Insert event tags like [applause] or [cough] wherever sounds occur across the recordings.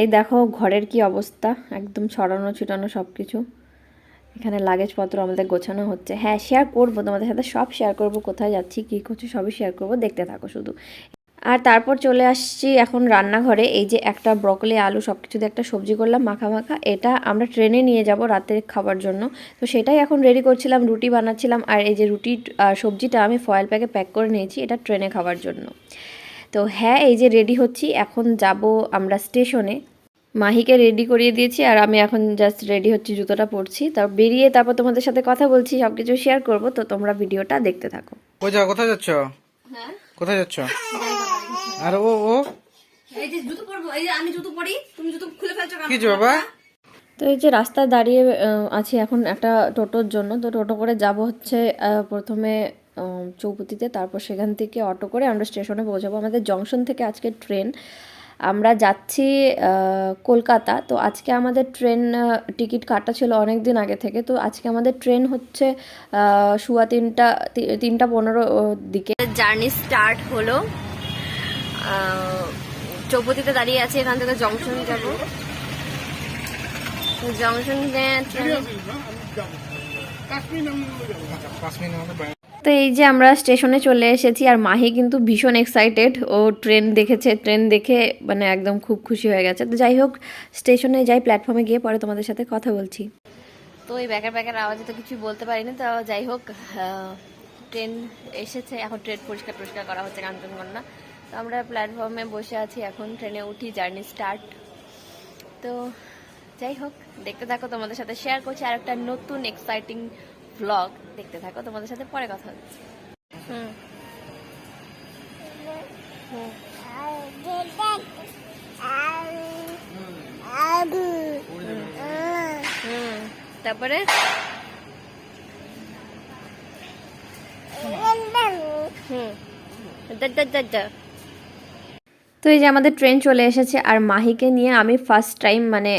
এই দেখো ঘরের কি অবস্থা? একদম ছড়ানো, ছিটানো সব কিছু এখানে লাগেজপত্র আমাদের গোছানো হচ্ছে। হ্যাঁ শেয়ার করব, তোমাদের সাথে সব শেয়ার করব, কোথায় যাচ্ছি, কী করছি, সবই শেয়ার করব, দেখতে থাকো শুধু। আর তারপর চলে আসছি এখন রান্নাঘরে। এই যে একটা ব্রকলি আলু সব কিছু দিয়ে একটা সবজি করলাম, মাখা মাখা। এটা আমরা ট্রেনে নিয়ে যাব রাতের খাবার জন্য। তো সেটাই এখন রেডি করছিলাম, রুটি বানাচ্ছিলাম। আর এই যে রুটি সবজিটা আমি ফয়েল প্যাকে প্যাক করে নিয়েছি, এটা ট্রেনে খাওয়ার জন্য। তো হ্যাঁ এই যে রেডি হচ্ছি এখন যাব আমরা স্টেশনে মাহিকে রেডি করিয়ে দিয়েছি আর আমি এখন জাস্ট রেডি হচ্ছি জুতোটা পরছি। তার বেরিয়ে তারপর তোমাদের সাথে কথা বলছি সব কিছু শেয়ার করব তো তোমরা ভিডিওটা দেখতে থাকো। কই যাও কোথায় যাচ্ছ? কোথায় যাচ্ছ? আর ও ও? এই যে জুতো পরবো এই যে আমি জুতো পরি তুমি জুতো খুলে ফেলছো কেন? কি যে বাবা? তো এই যে রাস্তায় দাঁড়িয়ে আছি এখন একটা টোটোর জন্য। তো টোটো করে যাব হচ্ছে প্রথমে চৌপতিতে তারপর সেখান থেকে অটো করে আমরা স্টেশনে পৌঁছাবো আমাদের জংশন থেকে আজকে ট্রেন আমরা যাচ্ছি কলকাতা তো আজকে আমাদের ট্রেন টিকিট কাটা ছিল অনেক দিন আগে থেকে তো আজকে আমাদের ট্রেন হচ্ছে শুয়া তিনটা তিনটা পনেরো দিকে জার্নি স্টার্ট হলো চৌপতিতে দাঁড়িয়ে আছি এখান থেকে জংশন যাব জংশন। তো এই যে আমরা স্টেশনে চলে এসেছি আর মাহি কিন্তু ভীষণ এক্সাইটেড ও ট্রেন দেখেছে ট্রেন দেখে মানে একদম খুব খুশি হয়ে গেছে। তো যাই হোক, স্টেশনে যাই প্ল্যাটফর্মে গিয়ে পরে তোমাদের সাথে কথা বলছি। তো এই ব্যাকের ব্যাকের আওয়াজে তো কিছু বলতে পারিনি। তো যাই হোক ট্রেন এসেছে। এখন ট্রেন পরিষ্কার পরিষ্কার করা হচ্ছে কাঞ্চনকন্যা তো আমরা প্ল্যাটফর্মে বসে আছি, এখন ট্রেনে উঠি জার্নি স্টার্ট তো যাই হোক, দেখতে থাকো, তোমাদের সাথে শেয়ার করছি। আর একটা নতুন এক্সাইটিং ব্লগ দেখতে থাকো তোমাদের সাথে পরে কথা হচ্ছে হুম হুম। তারপরে হুম। তো এই যে আমাদের ট্রেন চলে এসেছে আর মাহিকে নিয়ে আমি ফার্স্ট টাইম মানে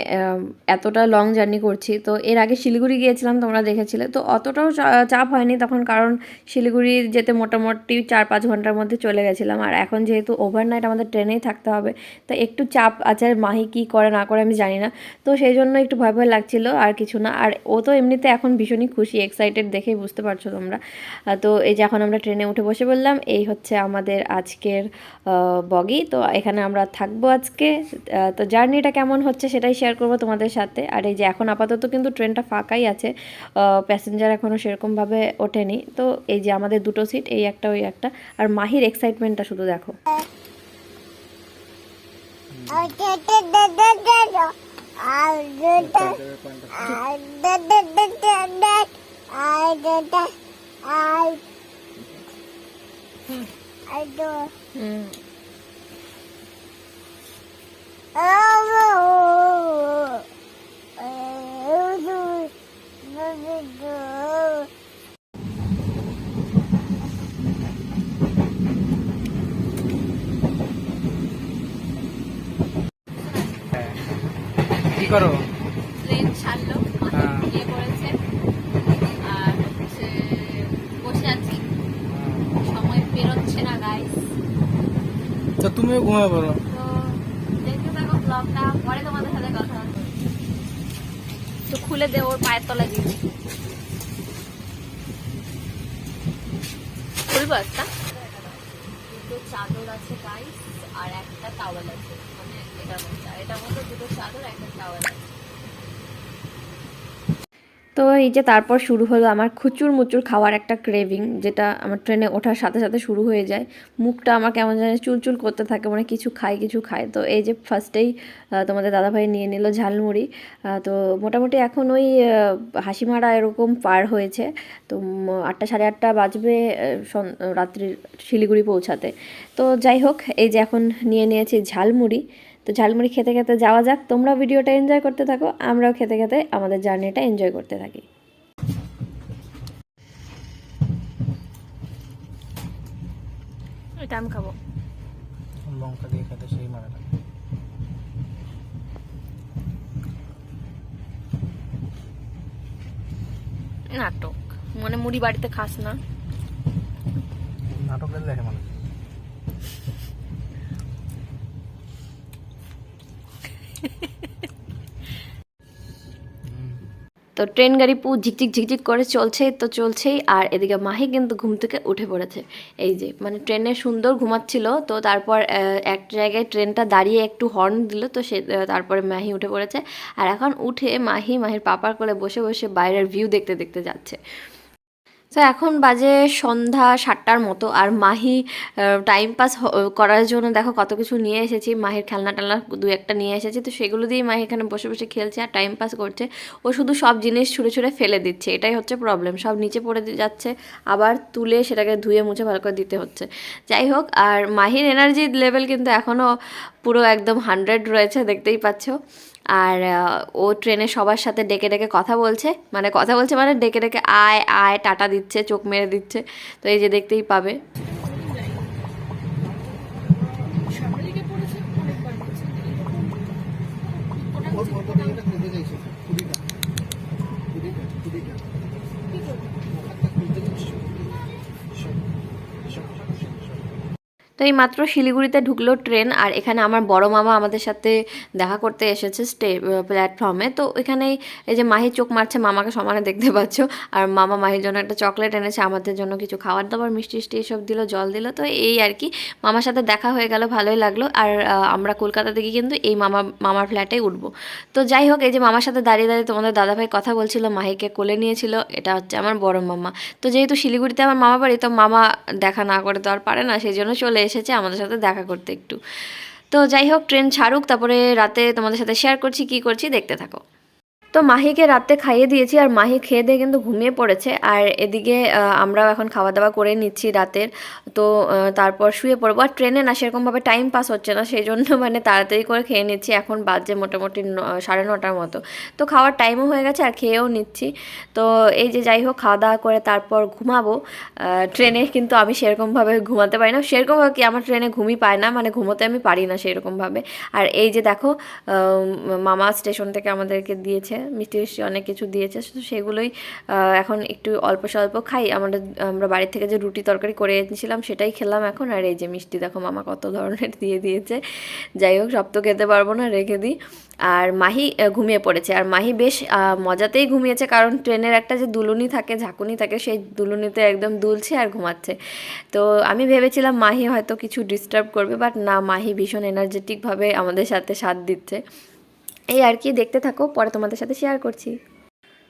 এতটা লং জার্নি করছি। তো এর আগে শিলিগুড়ি গিয়েছিলাম, তোমরা দেখেছিলে। তো অতটাও চাপ হয়নি তখন কারণ শিলিগুড়ি যেতে মোটামুটি চার পাঁচ ঘণ্টার মধ্যে চলে গেছিলাম। আর এখন যেহেতু ওভারনাইট আমাদের ট্রেনেই থাকতে হবে, তো একটু চাপ আছে মাহি কী করে না করে আমি জানি না। তো সেই জন্য একটু ভয় ভয় লাগছিল আর কিছু না। আর ও তো এমনিতে এখন ভীষণই খুশি এক্সাইটেড দেখেই বুঝতে পারছ তোমরা। তো এই যে এখন আমরা ট্রেনে উঠে বসে বললাম এই হচ্ছে আমাদের আজকের বগি। তো এখানে আমরা থাকব আজকে। তো জার্নিটা কেমন হচ্ছে সেটাই শেয়ার করব তোমাদের সাথে। আর এই যে এখন আপাতত কিন্তু ট্রেনটা ফাঁকাই আছে প্যাসেঞ্জার এখনও সেরকমভাবে ওঠেনি। তো এই যে আমাদের দুটো সিট এই একটা, ওই একটা। আর মাহির এক্সাইটমেন্টটা শুধু দেখো। হুম। কি করো? ট্রেন ছাড়লো হ্যাঁ। আর বসে আছি। সময় পেরোচ্ছে না গাইস তো তুমিও ঘুমায় পড়ো? দেখতে থাকো ব্লগটা পরে তোমাদের সাথে কথা হবে। তো খুলে দে ওর পায়ের তলায় দিয়ে খুলবো একটা? দুটো চাদর আছে গাইস আর একটা টাওয়েল আছে। মানে আর তো এই যে তারপর শুরু হলো আমার খুচুর মুচুর খাওয়ার একটা ক্রেভিং যেটা আমার ট্রেনে ওঠার সাথে সাথে শুরু হয়ে যায়। মুখটা আমার কেমন জানি চুলচুল করতে থাকে মানে কিছু খাই, কিছু খায় তো এই যে ফার্স্টেই তোমাদের দাদাভাই নিয়ে নিল ঝালমুড়ি। তো মোটামুটি এখন ওই হাসিমারা এরকম পার হয়েছে। তো আটটা সাড়ে আটটা বাজবে রাত্রির শিলিগুড়ি পৌঁছাতে। তো যাই হোক, এই যে এখন নিয়ে নিয়েছি ঝালমুড়ি। তো ঝালমুড়ি খেতে খেতে যাওয়া যাক তোমরা ভিডিওটা এনজয় করতে থাকো আমরাও খেতে খেতে আমাদের জার্নিটা এনজয় করতে থাকি। এটা আমি খাব। লঙ্কা দিয়ে খেতে সেই মানে লাগে নাটক। মানে মুড়ি বাড়িতে খাস না। নাটক দেখে মানুষ তো ট্রেন গাড়ি পু ঝিকঝিক ঝিকঝিক করে চলছেই তো চলছেই। আর এদিকে মাহি কিন্তু ঘুম থেকে উঠে পড়েছে। এই যে মানে ট্রেনে সুন্দর ঘুমাচ্ছিল, তো তারপর এক জায়গায় ট্রেনটা দাঁড়িয়ে একটু হর্ন দিল, তো সে তারপরে মাহি উঠে পড়েছে। আর এখন উঠে মাহি, মাহির পাপার কোলে বসে বসে বাইরের ভিউ দেখতে দেখতে যাচ্ছে। তো এখন বাজে সন্ধ্যা সাতটার মতো আর মাহি টাইম পাস করার জন্য দেখো কত কিছু নিয়ে এসেছি। মাহির খেলনা টেলনা দু একটা নিয়ে এসেছি। তো সেগুলো দিয়েই মাহি এখানে বসে বসে খেলছে আর টাইম পাস করছে। ও শুধু সব জিনিস ছুঁড়ে ছুঁড়ে ফেলে দিচ্ছে। এটাই হচ্ছে প্রবলেম সব নিচে পড়ে যাচ্ছে। আবার তুলে সেটাকে ধুয়ে মুছে ভালো করে দিতে হচ্ছে। যাই হোক, আর মাহির এনার্জি লেভেল কিন্তু এখনও পুরো একদম হান্ড্রেড রয়েছে, দেখতেই পাচ্ছ। আর ও ট্রেনে সবার সাথে ডেকে ডেকে কথা বলছে। মানে কথা বলছে মানে ডেকে ডেকে আয় আয়, টাটা দিচ্ছে, চোখ মেরে দিচ্ছে। তো এই যে দেখতেই পাবে। তো এই মাত্র শিলিগুড়িতে ঢুকলো ট্রেন আর এখানে আমার বড় মামা আমাদের সাথে দেখা করতে এসেছে স্টে প্ল্যাটফর্মে তো এখানেই এই যে মাহি চোখ মারছে মামাকে সমানে দেখতে পাচ্ছ। আর মামা মাহির জন্য একটা চকলেট এনেছে, আমাদের জন্য কিছু খাবার দাবার মিষ্টি মিষ্টি এসব দিল, জল দিল। তো এই আর কি, মামার সাথে দেখা হয়ে গেল, ভালোই লাগল। আর আমরা কলকাতা থেকে কিন্তু এই মামা, মামার ফ্ল্যাটেই উঠবো। তো যাই হোক, এই যে মামার সাথে দাঁড়িয়ে দাঁড়িয়ে তোমাদের দাদাভাই কথা বলছিল, মাহিকে কোলে নিয়েছিল, এটা হচ্ছে আমার বড় মামা। তো যেহেতু শিলিগুড়িতে আমার মামা বাড়ি, তো মামা দেখা না করে তো আর পারে না, সেই জন্য চলে এসেছে আমাদের সাথে দেখা করতে একটু। তো যাই হোক, ট্রেন ছাড়ুক, তারপরে রাতে তোমাদের সাথে শেয়ার করছি, কি করছি, দেখতে থাকো। তো মাহিকে রাতে খাইয়ে দিয়েছি আর মাহি খেয়ে দিয়ে কিন্তু ঘুমিয়ে পড়েছে। আর এদিকে আমরাও এখন খাওয়া দাওয়া করে নিচ্ছি রাতের। তো তারপর শুয়ে পড়ব। আর ট্রেনে না সেরকমভাবে টাইম পাস হচ্ছে না সেই জন্য [laughs] মানে তাড়াতাড়ি করে খেয়ে নিচ্ছি। এখন বাজে মোটামুটি সাড়ে নটার মতো। তো খাওয়ার টাইমও হয়ে গেছে আর খেয়েও নিচ্ছি। তো এই যে যাই হোক খাওয়া দাওয়া করে তারপর ঘুমাবো। ট্রেনে কিন্তু আমি সেরকমভাবে ঘুমাতে পারি না। সেরকমভাবে কি আমার ট্রেনে ঘুমই পায় না মানে ঘুমোতে আমি পারি না সেরকমভাবে। আর এই যে দেখো মামা স্টেশন থেকে আমাদেরকে দিয়েছে। মিষ্টি মিষ্টি অনেক কিছু দিয়েছে তো সেগুলোই এখন একটু অল্প স্বল্প খাই। আমাদের, আমরা বাড়ি থেকে যে রুটি তরকারি করে এনেছিলাম, সেটাই খেলাম এখন। আর এই যে মিষ্টি, দেখো মামা কত ধরনের [laughs] দিয়ে দিয়েছে। যাই হোক, সব তো খেতে পারব না, রেখে দিই। আর মাহি ঘুমিয়ে পড়েছে। আর মাহি বেশ মজাতেই ঘুমিয়েছে, কারণ ট্রেনের একটা যে দুলুনি থাকে, ঝাঁকুনি থাকে, সেই দুলুনিতে একদম দুলছে আর ঘুমাচ্ছে। তো আমি ভেবেছিলাম মাহি হয়তো কিছু ডিস্টার্ব করবে বাট না, মাহি ভীষণ এনার্জেটিকভাবে আমাদের সাথে সাথ দিচ্ছে। এই আর কি দেখতে থাকো পরে তোমাদের সাথে শেয়ার করছি।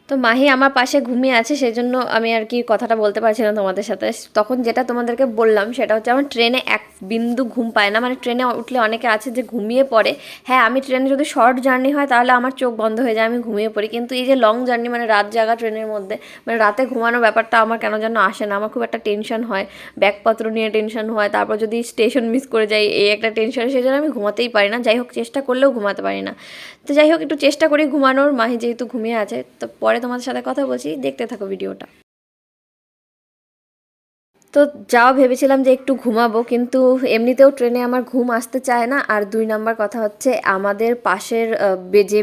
তো মাহি আমার পাশে ঘুমিয়ে আছে সেই জন্য আমি আর কি কথাটা বলতে পারছি না তোমাদের সাথে। তখন যেটা তোমাদেরকে বললাম, সেটা হচ্ছে আমার ট্রেনে এক বিন্দু ঘুম পায় না। মানে ট্রেনে উঠলে অনেকে আছে যে ঘুমিয়ে পড়ে। হ্যাঁ আমি ট্রেনে যদি শর্ট জার্নি হয়, তাহলে আমার চোখ বন্ধ হয়ে যায়, আমি ঘুমিয়ে পড়ি। কিন্তু এই যে লং জার্নি মানে রাত জাগা ট্রেনের মধ্যে মানে রাতে ঘুমানোর ব্যাপারটা আমার কেন যেন আসে না। আমার খুব একটা টেনশন হয়, ব্যাগপত্র নিয়ে টেনশন হয়, তারপর যদি স্টেশন মিস করে যাই, এই একটা টেনশন সেই জন্য আমি ঘুমাতেই পারি না। যাই হোক, চেষ্টা করলেও ঘুমাতে পারি না। তো যাই হোক, একটু চেষ্টা করি ঘুমানোর। মাহি যেহেতু ঘুমিয়ে আছে, তো পরে তোমাদের সাথে কথা বলছি। দেখতে থাকো ভিডিওটা। তো যাও, ভেবেছিলাম যে একটু ঘুমাবো, কিন্তু এমনিতেও ট্রেনে আমার ঘুম আসতে চায় না। আর দুই নাম্বার কথা হচ্ছে, আমাদের পাশের যে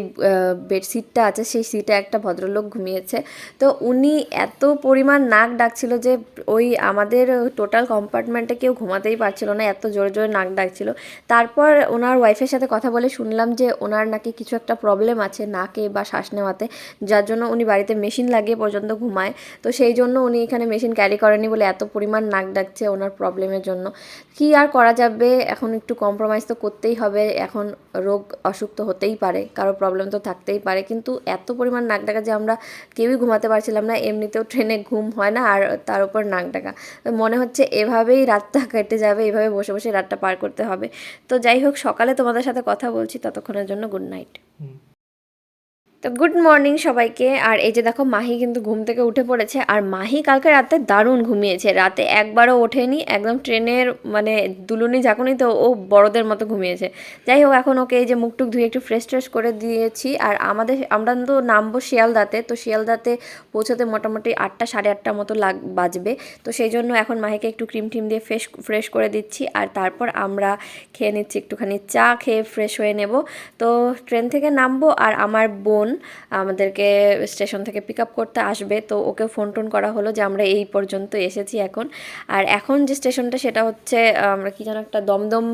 বেডশিটটা আছে, সেই সিটে একটা ভদ্রলোক ঘুমিয়েছে। তো উনি এত পরিমাণ নাক ডাকছিল যে, ওই আমাদের টোটাল কম্পার্টমেন্টে কেউ ঘুমাতেই পারছিল না, এত জোরে জোরে নাক ডাকছিল। তারপর ওনার ওয়াইফের সাথে কথা বলে শুনলাম যে, ওনার নাকি কিছু একটা প্রবলেম আছে নাকে বা শ্বাস নেওয়াতে, যার জন্য উনি বাড়িতে মেশিন লাগিয়ে পর্যন্ত ঘুমায়। তো সেই জন্য উনি এখানে মেশিন ক্যারি করেনি বলে এত পরিমাণ নাক ডাকছে ওনার প্রবলেমের জন্য। কি আর করা যাবে? এখন একটু কম্প্রোমাইজ তো করতেই হবে। এখন রোগ অসুখ তো হতেই পারে, কারও প্রবলেম তো থাকতেই পারে। কিন্তু এত পরিমাণ নাক ডাকা যে আমরা কেউই ঘুমাতে পারছিলাম না, এমনিতেও ট্রেনে ঘুম হয় না আর তার উপর নাক ডাকা। মনে হচ্ছে এভাবেই রাতটা কেটে যাবে, এভাবে বসে বসে রাতটা পার করতে হবে। তো যাই হোক, সকালে তোমাদের সাথে কথা বলছি, ততক্ষণের জন্য গুড নাইট তো গুড মর্নিং সবাইকে। আর এই যে দেখো, মাহি কিন্তু ঘুম থেকে উঠে পড়েছে। আর মাহি কালকে রাতে দারুণ ঘুমিয়েছে। রাতে একবারও ওঠেনি, একদম ট্রেনের মানে দুলুনি ঝাঁকুনি তো ও বড়দের মতো ঘুমিয়েছে। যাই হোক, এখন ওকে এই যে মুখটুক ধুয়ে একটু ফ্রেশ ট্রেশ করে দিয়েছি। আর আমাদের আমরা তো নামবো শিয়ালদাতে, তো শিয়ালদাতে পৌঁছতে মোটামুটি আটটা, সাড়ে আটটার মতো লাগ বাজবে। তো সেই জন্য এখন মাহিকে একটু ক্রিম টিম দিয়ে ফ্রেশ ফ্রেশ করে দিচ্ছি। আর তারপর আমরা খেয়ে নিচ্ছি একটুখানি চা খেয়ে ফ্রেশ হয়ে নেব। তো ট্রেন থেকে নামবো। আর আমার বোন আমাদেরকে স্টেশন থেকে পিক আপ করতে আসবে। তো ওকে ফোন টোন করা হলো যে, আমরা এই পর্যন্ত এসেছি এখন। আর এখন যে স্টেশনটা, সেটা হচ্ছে আমরা কি যেন একটা দমদম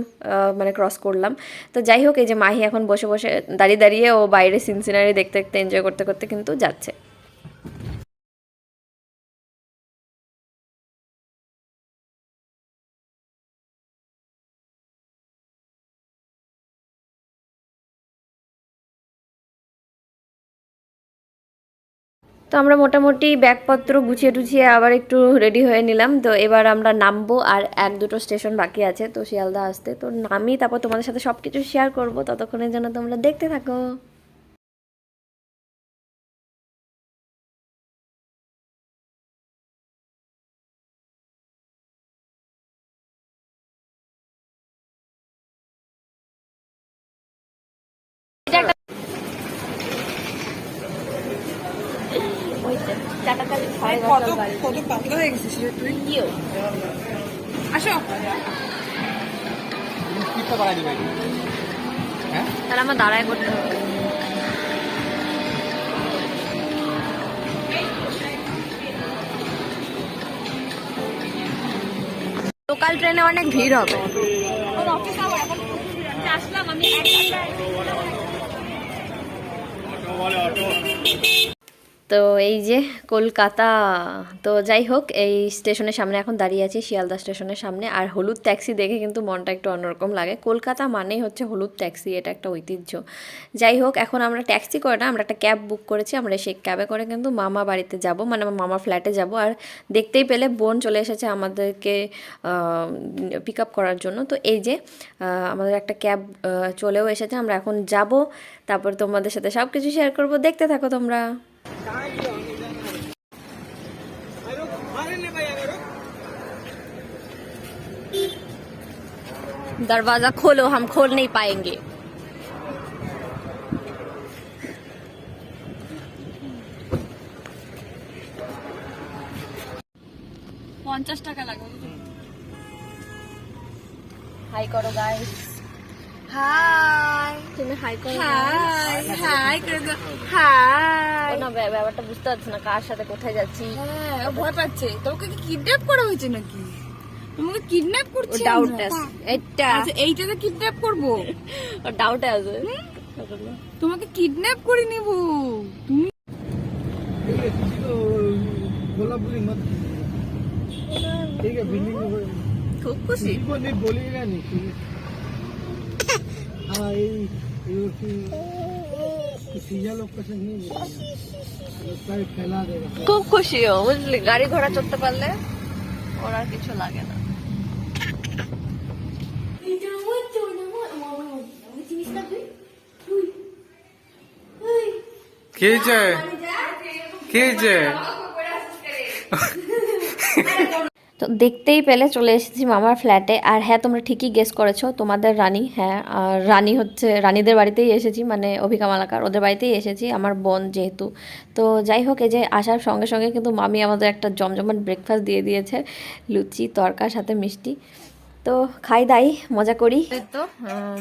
মানে ক্রস করলাম। তো যাই হোক, এই যে মাহি এখন বসে বসে দাঁড়িয়ে দাঁড়িয়ে ও বাইরে সিনসিনারি দেখতে দেখতে এনজয় করতে করতে কিন্তু যাচ্ছে। তো আমরা মোটামুটি ব্যাগপত্র গুছিয়ে টুছিয়ে আবার একটু রেডি হয়ে নিলাম। তো এবার আমরা নামবো আর এক দুটো স্টেশন বাকি আছে, তো শিয়ালদা আসতে। তো নামি তারপর তোমাদের সাথে সব কিছু শেয়ার করব। ততক্ষণের জন্য তোমরা দেখতে থাকো কত কত পাতলা হয়ে গেছিস আসো। হ্যাঁ তাহলে আমার দাঁড়ায় করতে হবে লোকাল ট্রেনে অনেক ভিড় হবে। আসলাম আমি তো এই যে কলকাতা, তো যাই হোক, এই স্টেশনের সামনে এখন দাঁড়িয়ে আছি, শিয়ালদা স্টেশনের সামনে। আর হলুদ ট্যাক্সি দেখে কিন্তু মনটা একটু অন্যরকম লাগে। কলকাতা মানেই হচ্ছে হলুদ ট্যাক্সি, এটা একটা ঐতিহ্য। যাই হোক, এখন আমরা ট্যাক্সি করে না, আমরা একটা ক্যাব বুক করেছি, আমরা সেই ক্যাবে করে কিন্তু মামা বাড়িতে যাব মানে আমার মামা ফ্ল্যাটে যাব। আর দেখতেই পেলে বোন চলে এসেছে আমাদেরকে পিক আপ করার জন্য। তো এই যে আমাদের একটা ক্যাব চলেও এসেছে, আমরা এখন যাব। তারপর তোমাদের সাথে সব কিছু শেয়ার করব। দেখতে থাকো তোমরা। दरवाजा खोलो हम खोल नहीं पाएंगे পঞ্চাশ টাকা লাগবে হাই করো গাইস হাই তুমি হাই করো হাই হাই করে দাও হাই ও না ব্যা- ব্যাপারটা বুঝতে পারছি না কার সাথে কোথায় যাচ্ছি হ্যাঁ ও ভয় পাচ্ছে তোমাকে কি কিডন্যাপ করা হয়েছে নাকি তোমাকে কিডন্যাপ করছে ডাউট আমরা? আছে এটা আচ্ছা এইটাতে কিডন্যাপ করব ডাউট আছে তোমাকে কিডন্যাপ করে নিব তুমি कोल्हापुरी मत ठीक है बिल्डिंग में খুব খুশি को नहीं बोलिएगा नहीं ठीक है हाँ ये ये कि सीजा लोग पसंद नहीं बोलेगा लगता है फैला देगा খুব খুশি ও বুঝলি গাড়ি ঘোড়া চড়তে পারলে ওর আর কিছু লাগে না কে কে হয়েছে তো দেখতেই পেলে চলে এসেছি মামার ফ্ল্যাটে। আর হ্যাঁ তোমরা ঠিকই গেস করেছ, তোমাদের রানী হ্যাঁ আর রানী হচ্ছে, রানীদের বাড়িতেই এসেছি মানে অভিকা মালাকার, ওদের বাড়িতেই এসেছি, আমার বোন যেহেতু। তো যাই হোক, এই যে আসার সঙ্গে সঙ্গে কিন্তু মামি আমাদের একটা জমজমাট ব্রেকফাস্ট দিয়ে দিয়েছে, লুচি, তরকার সাথে মিষ্টি। তো খাই, দাই, মজা করি। তো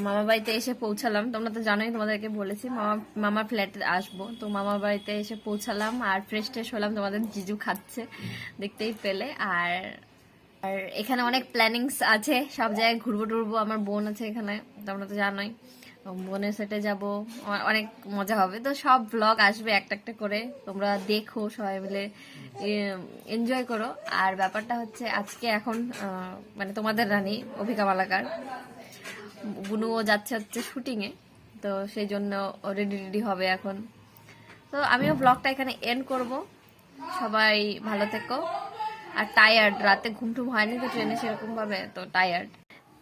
মামা বাড়িতে এসে পৌঁছালাম। তোমরা তো জানোই, তোমাদেরকে বলেছি, মামা, মামার ফ্ল্যাটে আসব। তো মামার বাড়িতে এসে পৌঁছালাম আর ফ্রেশ ট্রেশ হলাম, তোমাদের জিজু খাচ্ছে, দেখতেই পেলে। আর আর এখানে অনেক প্ল্যানিংস আছে, সব জায়গায় ঘুরবো টুরবো, আমার বোন আছে এখানে, তোমরা তো জানোই। বোনের সেটে যাব। অনেক মজা হবে। তো সব ব্লগ আসবে একটা একটা করে। তোমরা দেখো সবাই মিলে। এনজয় করো। আর ব্যাপারটা হচ্ছে আজকে এখন মানে তোমাদের রানী, অভিকা মালাকার। বুনুও যাচ্ছে হচ্ছে শুটিংয়ে তো সেই জন্য রেডি রেডি হবে এখন। তো আমিও ব্লগটা এখানে এন্ড করব। সবাই ভালো থেকো। আর টায়ার্ড রাতে ঘুম টুম হয়নি তো ট্রেনে সেরকম ভাবে তো টায়ার্ড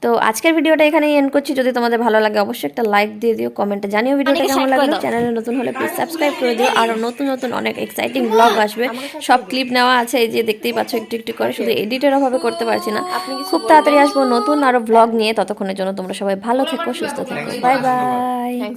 তো আজকের ভিডিওটা এখানেই এন্ড করছি। যদি তোমাদের ভালো লাগে অবশ্যই একটা লাইক দিয়ে দিও কমেন্টে জানিও ভিডিওটা কেমন লাগল। চ্যানেলে নতুন হলে প্লিজ সাবস্ক্রাইব করে দিও। আর নতুন নতুন অনেক এক্সাইটিং ব্লগ আসবে। সব ক্লিপ নেওয়া আছে এই যে দেখতেই পাচ্ছ একটু একটু করে। শুধু এডিটের অভাবে করতে পারছি না। খুব তাড়াতাড়ি আসব নতুন আরও ব্লগ নিয়ে। ততক্ষণের জন্য তোমরা সবাই ভালো থেকো সুস্থ থেকো। Bye bye